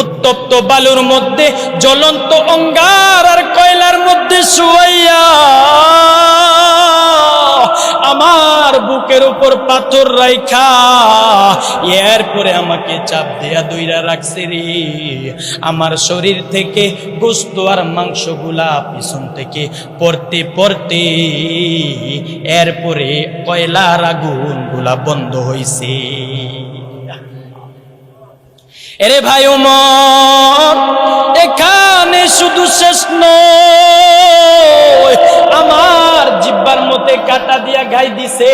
উত্তপ্ত বালুর মধ্যে, জ্বলন্ত অঙ্গার আর কয়লার মধ্যে শুয়াইয়া, আমার বুকের উপর পাথর রাইখা, এরপরে আমাকে চাপ দেয়া দইরা রাখছে রে। আমার শরীর থেকে গোস্ত আর মাংসগুলা পিছন থেকে পড়তে পড়তে, এরপরে কয়লার আগুনগুলা বন্ধ হইছে। এরে ভাই উমর, এখানে শুধু শেষ নয়, আমার জিব্বার মধ্যে কাটা দিয়া গাই দিছে।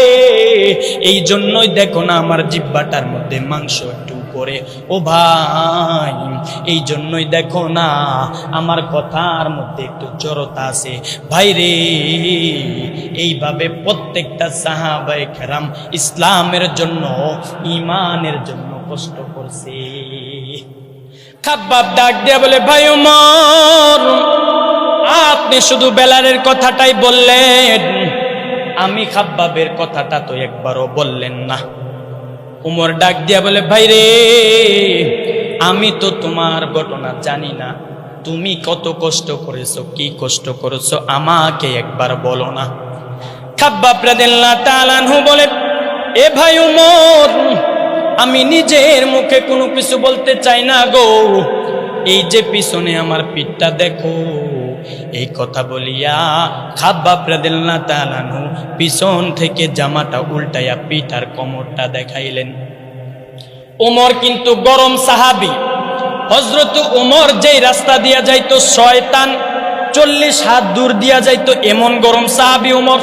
এই জন্যই দেখো না আমার জিব্বাটার মধ্যে মাংস একটু করে ও ভাই, এই জন্যই দেখো না আমার কথার মধ্যে একটু জড়তা আছে। ভাই রে, এইভাবে প্রত্যেকটা সাহাবাই কেরাম ইসলামের জন্য ইমানের জন্য কষ্ট করছে। খাব্বাব ডাক দিয়া বলে, ভাই উমর, আপনি শুধু বেলারের কথাটাই বললেন। আমি খাব্বাবের কথাটা তো একবারও বললেন না। উমর ডাক দিয়া বলে, ভাই রে, আমি তো তোমার ঘটনা জানি না। তুমি কত কষ্ট করেছ, কি কষ্ট করেছ, আমাকে একবার বলো না। খাব্বাব রাদিয়াল্লাহু তাআলা আনহু বলে, এ ভাই উমর আমি নিজের মুখে কোনো কিছু বলতে চাই না গো। এই যে পিছনে আমার পিঠটা দেখো, এই কথা বলিয়া খাব্বা প্রাদিল্লা তালানু পিছন থেকে জামাটা উল্টাইয়া পিঠ আর কোমরটা দেখাইলেন। উমর কিন্তু গরম সাহাবি। হজরত উমর যেই রাস্তা দিয়া যাইতো, শয়তান চল্লিশ হাত দূর দিয়া যাইতো, এমন গরম সাহাবি উমর।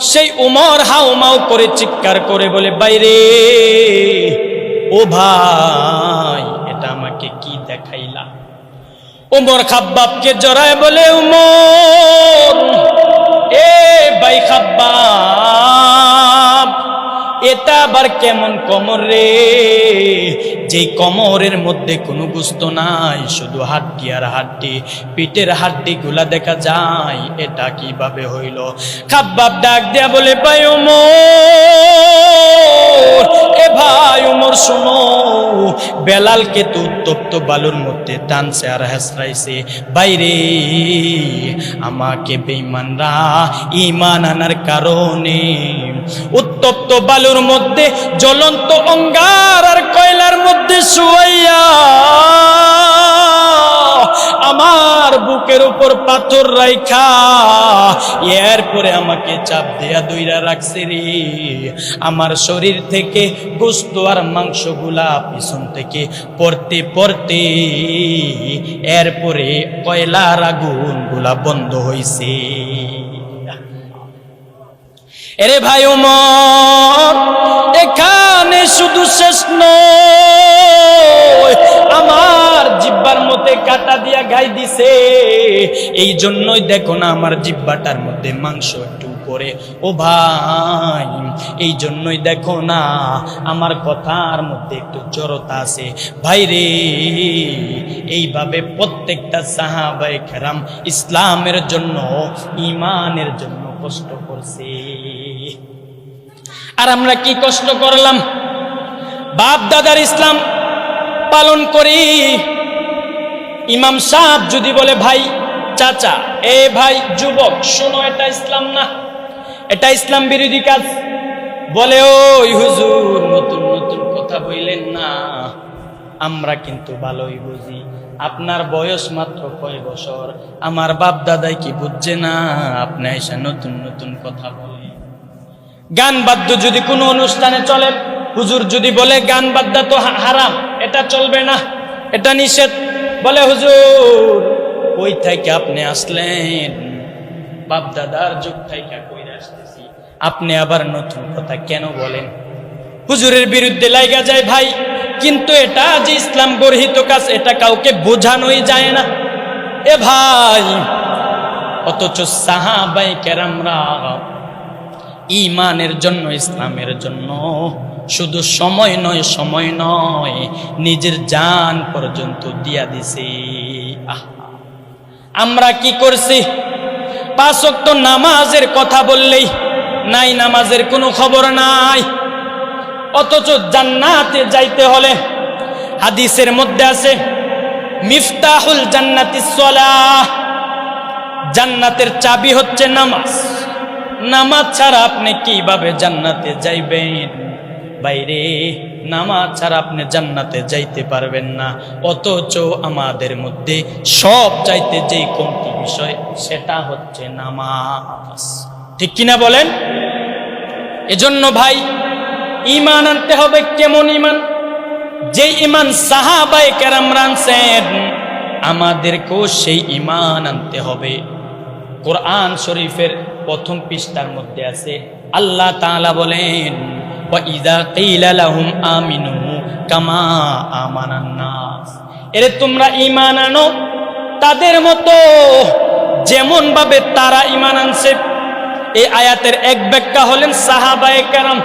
সেই উমর হাউ মাউ করে চিৎকার করে বলে, বাইরে, ও ভাই, এটা আমাকে কি দেখাইলা? উমর খাব্বাবকে জড়ায় বলে, উমর, এ ভাই খাব্বাব, এটা আবার কেমন কমর রে? যে কমরের মধ্যে কোনো গুস্ত নাই, শুধু হাড্ডি আর হাড্ডি, পিঠের হাড্ডি গুলা দেখা যায়, এটা কীভাবে হইল? খাব্বাব ডাক দেয়া বলে, ভাই উমর, এ ভাই উমর, শোনো বেলালকে তো উত্তপ্ত বালুর মধ্যে টানছে আর হেসরাইছে, বাইরে, আমাকে বেঈমানরা ইমান আনার কারণে। উত্তপ্ত বালুর মধ্যে জ্বলন্ত অঙ্গার আর কয়লার মধ্যে শুয়াইয়া আমার উপর পাথর রাইখা, এরপরে আমাকে চাপ দেয়া দইরা রাখছে রে। আমার শরীর থেকে গোস্ত আর মাংসগুলা পিছন থেকে পড়তে পড়তে, এরপরে কয়লার আগুনগুলা বন্ধ হয়েছে এরে ভাই উমর মধ্যে কাটা দিয়া গাই দিছে। এই জন্যই দেখো না আমার জিব্বাটার মধ্যে মাংস একটু করে ও ভাই এই জন্যই দেখো না আমার কথার মধ্যে একটু জড়তা আছে। ভাই রে, এইভাবে প্রত্যেকটা সাহাবাই কেরাম ইসলামের জন্য ইমানের জন্য কষ্ট করছে। আর আমরা কি কষ্ট করলাম? বাপ দাদার ইসলাম পালন করি। ইমাম সাহেব যদি বলে, ভাই, চাচা, এ ভাই, যুবক, শোনো, এটা ইসলাম না। এটা ইসলাম বিরোধী কাজ। বলে, ওই হুজুর, নতুন নতুন কথা বইলেন না। আমরা কিন্তু ভালোই বুঝি। আপনার বয়স মাত্র কয় বছর? আমার বাপ দাদাই কি বুঝছে না? আপনি এসে নতুন নতুন কথা বলে গান বাদ্য যদি কোনো অনুষ্ঠানে চলে, হুজুর যদি বলে, গান বাদ্য তো হারাম, এটা চলবে না, এটা নিষেধ। বলে, হুজুর ওই থেকে আপনি আসলেন? বাপ দাদার যুগ থেকে কইরা আসতেছি। আপনি আবার নতুন কথা কেন বলেন? হুজুরের বিরুদ্ধে লাইগা যায়, ভাই, কিন্তু এটা যে ইসলাম গর্হিত কাজ, এটা কাউকে বোঝানোই যায় না। এ ভাই, অথচ সাহাবাই কেরামরা ইমানের জন্য, ইসলামের জন্য শুধু সময় নয় সময় নয়, নিজের জান পর্যন্ত দিয়া দিছে। আমরা কি করছি? পাঁচ ওয়াক্ত নামাজের কথা বললেই নাই নামাজের কোনো খবর নাই। অথচ জান্নাতে যাইতে হলে হাদিসের মধ্যে আছে, মিফতাহুল জান্নাতি জান্নাতের চাবি হচ্ছে নামাজ। নামাজ ছাড়া আপনি কীভাবে জান্নাতে যাইবেন? বাইরে, নামাজ ছাড়া আপনি জান্নাতে যাইতে পারবেন না। অথচ আমাদের মধ্যে সব চাইতে যেই কমতি বিষয়, সেটা হচ্ছে নামাজ। ঠিক কিনা বলেন? এজন্য ভাই ইমান আনতে হবে কেমন ইমান যে ইমান সাহাবাই কেরাম রানছেন, আমাদেরকেও সেই ইমান আনতে হবে। কোরআন শরীফের প্রথম পৃষ্ঠার মধ্যে আছে, আল্লাহ তাআলা বলেন কিলা আমিনু কামা আমানান নাস এরে তোমরা ইমান আনো, তাদের মতো যেমন ভাবে তারা ইমান আনছে। এই আয়াতের এক ব্যাখ্যা হলেন সাহাবায়ে কেরাম।